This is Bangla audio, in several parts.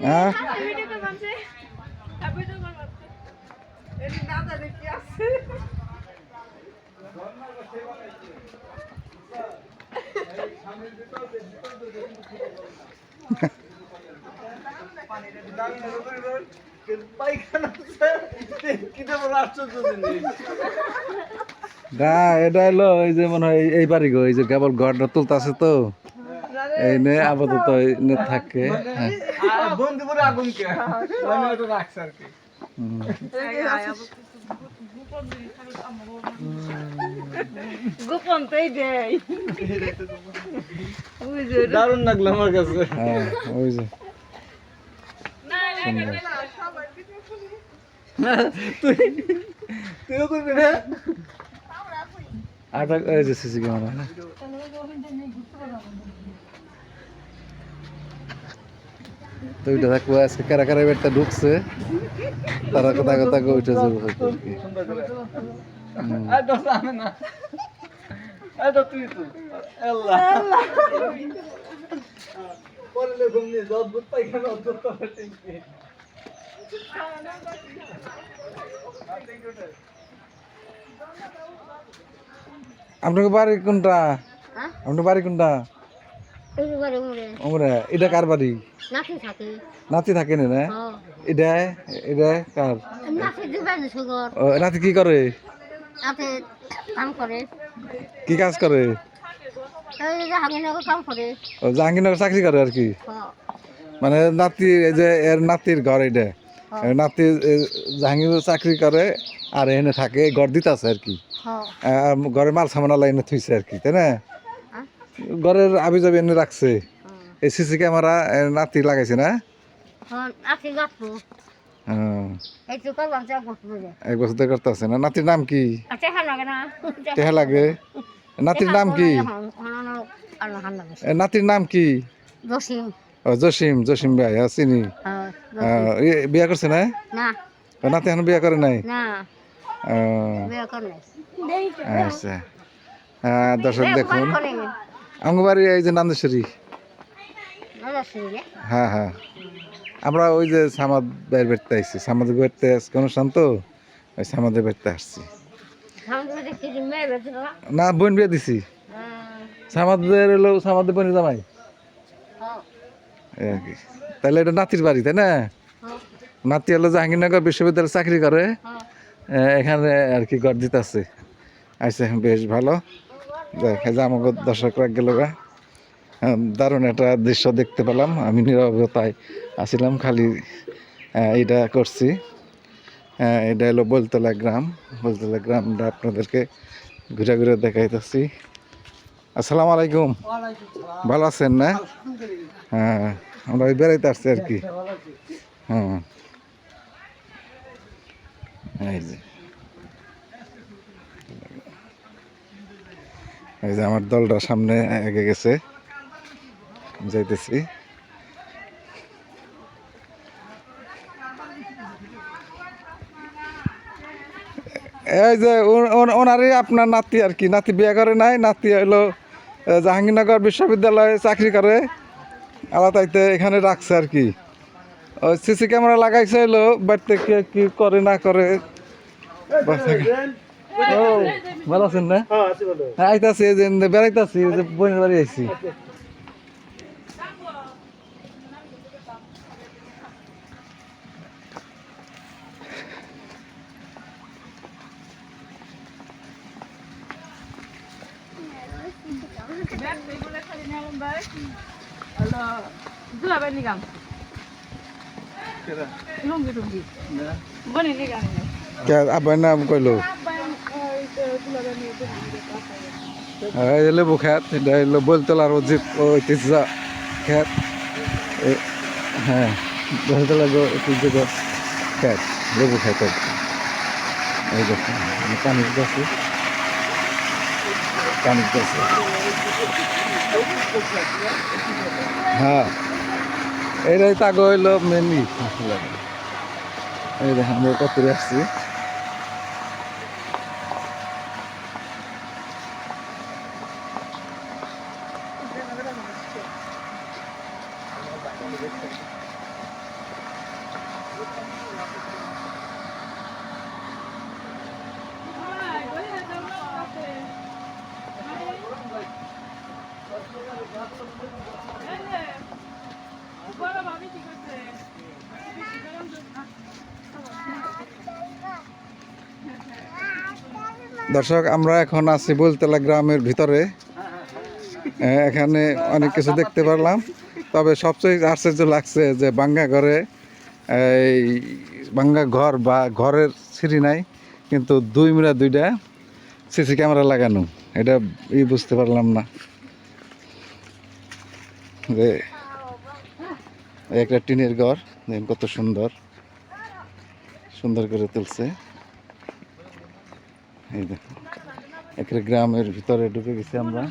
হ্যাঁ? না এটা হলো এই যে মনে হয় এই বাড়ি গো এই যে কেবল ঘরটা তুলতাছে তো। এই নে আপাতত থাকে। হ্যাঁ। বন্ধুপুরে আগুন কে? আর দারুণ লাগল আমার কাছে। হ্যাঁ ওই যে। তুইও করবি না? আটা এই যে সিসি ক্যামেরা হ্যাঁ তো ওইটা দেখব আজকে কারা কারা বেডটা ঢুকছে তারা কথা কথা কই উঠে যাব হয়তো আর কি। আপনার বাড়ি কোনটা? হ্যাঁ? আপনার বাড়ি কোনটা? মরে ওমরা এটা কার বাড়ি? নাকি থাকে। নাতি থাকে না না? হ্যাঁ। এটা এটা কার? ও, নাতি কি করে? কাম করে। কি কাজ করে? জাহাঙ্গীরনগর চাকরি করে আর কি? হ্যাঁ। মানে নাতি এই যে এর নাতির ঘর এটা। এর নাতি এ, জাহাঙ্গীর চাকরি করে আর এনে থাকে ঘর দিতেছে আর কি। হ্যাঁ। ঘরের মাল সামানালা এনে থুইছে আর কি তাই না? হ্যাঁ? ঘরের আবি যাবি এনে রাখছে। হ্যাঁ এই সিসি ক্যামেরা নাতি লাগাইছে না? হ্যাঁ হ্যাঁ। এক বছর ধরে করতেছে না? নাতির নাম কি? হ্যাঁ লাগে টেহা লাগে? নাতির নাম কি? এ, নাতির নাম কি? জসিম। জসিম ভাই হ্যাঁ চিনি। হ্যাঁ বিয়া করছে না? নাতি এখন বিয়া করে নাই? আচ্ছা। হ্যাঁ দর্শক দেখুন। করে অঙ্গবাড়ি এই যে নান্দেশ্বরী হ্যাঁ হ্যাঁ। আমরা ওই যে সামাদ বাইর বেড়তে আসছি সামাদের বেড়তে আজকে অনুষ্ঠান তো ওই সামাদের বেড়তে আসছি। না বোন বিয়ে দিছি। সামাদের হলো সামাদের বোনের জামাই। হ্যাঁ। তাহলে এটা নাতির বাড়ি তাই না? হ্যাঁ। নাতি হলো জাহাঙ্গীরনগর বিশ্ববিদ্যালয়ে চাকরি করে। হ্যাঁ। এখানে আর কি গড় দিতেছে। আচ্ছা বেশ ভালো। দেখা যায় আমাকে দর্শকরা গেল গা হ্যাঁ, দারুণ একটা দৃশ্য দেখতে পেলাম। আমি নিরবতায় আসিলাম খালি আহ, এইটা করছি। হ্যাঁ, এটা হলো বলতলা গ্রাম। বলতলা গ্রামটা আপনাদেরকে ঘুরে ঘুরে দেখাইতেছি। আসসালামু আলাইকুম। ভালো আছেন না? হ্যাঁ আমরা ওই বেড়াইতে আসছি আর কি। হ্যাঁ। এই যে। এই যে আমার দলটা সামনে এগে গেছে। যাইতেছি। এই যে ওনারই আপনার নাতি আর কি। নাতি বিয়ে করে নাই। নাতি হলো জাহাঙ্গীরনগর বিশ্ববিদ্যালয়ে চাকরি করে। আলাদাইতে এখানে রাখছে আর কি। ওই সিসি ক্যামেরা লাগাইছে হলো বাড়িতে কে, কি করে না করে। ও ভালো আছেন না? হ্যাঁ আইতাছি যে বেড়াইতাছি যে বোনের বাড়ি আইছি। নিগাম কে আব্বার নাম কইলো? লেবু খেত, এটা হলো বলতলার অজিত ঐতিহ্য এ- হ্যাঁ বলতলার ঐতিহ্য খেত, লেবু কি। এই দেখুন পানি গাছে পানি গাছে হ্যাঁ এটাই তাগো হইল মেনলি এই দেখেন আমরা কত আসছি? দর্শক, আমরা এখন আছি বলতলা গ্রামের ভিতরে। এখানে অনেক কিছু দেখতে পারলাম। তবে সবচেয়ে আশ্চর্য লাগছে যে বাঙ্গা ঘরে, এই বাঙ্গা ঘর বা ঘরের সিঁড়ি নাই, কিন্তু দুই মিরা দুইটা সিসি ক্যামেরা লাগানো। এটা ই বুঝতে পারলাম না। যে একটা টিনের ঘর। দেখেন কত সুন্দর। সুন্দর করে তুলছে। এই দেখো একটা গ্রামের ভিতরে ঢুকে গেছি আমরা।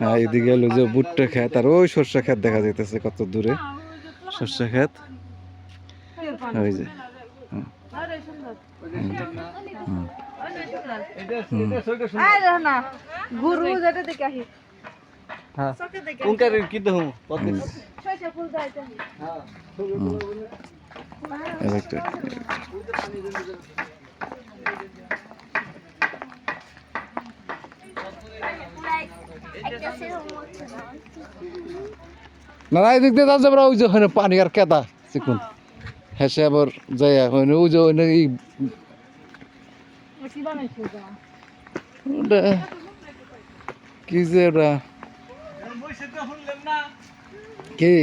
হ্যাঁ এদিকে হলো যে ভুট্টা খেত আর ওই সর্ষে খেত দেখা যাইতেছে কত দূরে। সর্ষে খেত ওই যে হুম। হুম। হ্যাঁ। উনকার কি দেখুন হ্যাঁ। না না এদিক দিয়ে যাচ্ছে ওই যে ওখানে পানি আর কেদা চিকুন। হেসে আবার যাই ওখানে ওই যে ওখানে এই কি বানাইছো যা ওটা কি যে ওটা বসে তো শুনলেন না কি?